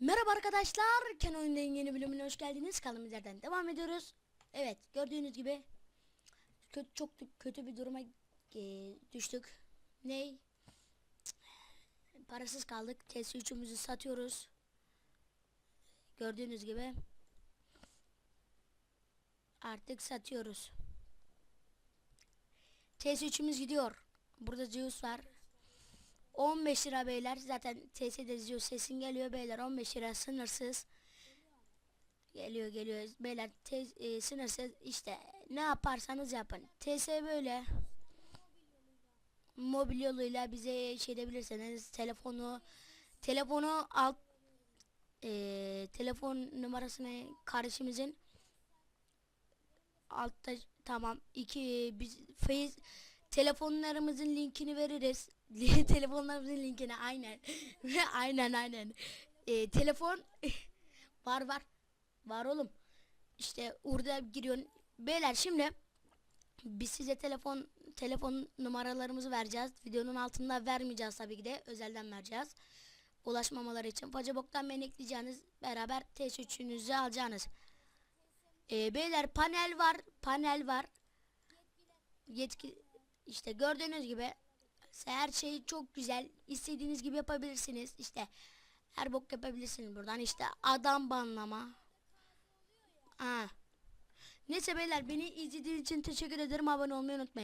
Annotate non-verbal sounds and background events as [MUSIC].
Merhaba arkadaşlar, Ken Oyundayım yeni bölümüne hoş geldiniz. Kaldığımız yerden devam ediyoruz. Evet, gördüğünüz gibi kötü, çok kötü bir duruma e, düştük. Ney? Parasız kaldık. TS3'ümüzü satıyoruz. Gördüğünüz gibi artık satıyoruz. TS3'ümüz gidiyor. Burada Zeus var. 15 lira beyler. Zaten TS'de izliyor sesin geliyor beyler. 15 lira sınırsız. Geliyor geliyor. Beyler te, e, sınırsız. İşte ne yaparsanız yapın. TS böyle. Mobil yoluyla bize şey edebilirseniz telefonu telefonu alt e, telefon numarasını kardeşimizin altta tamam iki biz face telefonlarımızın linkini veririz. [LAUGHS] telefonlarımızın linkini aynen. [LAUGHS] aynen aynen. Ee, telefon [LAUGHS] var var. Var oğlum. İşte orada giriyorsun. Beyler şimdi biz size telefon telefon numaralarımızı vereceğiz. Videonun altında vermeyeceğiz tabii ki de. Özelden vereceğiz. Ulaşmamaları için. Pacabok'tan beni ekleyeceğiniz beraber T3'ünüzü alacaksınız. Ee, beyler panel var. Panel var. Yetki işte gördüğünüz gibi her şey çok güzel. İstediğiniz gibi yapabilirsiniz. İşte her bok yapabilirsiniz buradan. İşte adam banlama. Ha. Neyse beyler beni izlediğiniz için teşekkür ederim. Abone olmayı unutmayın.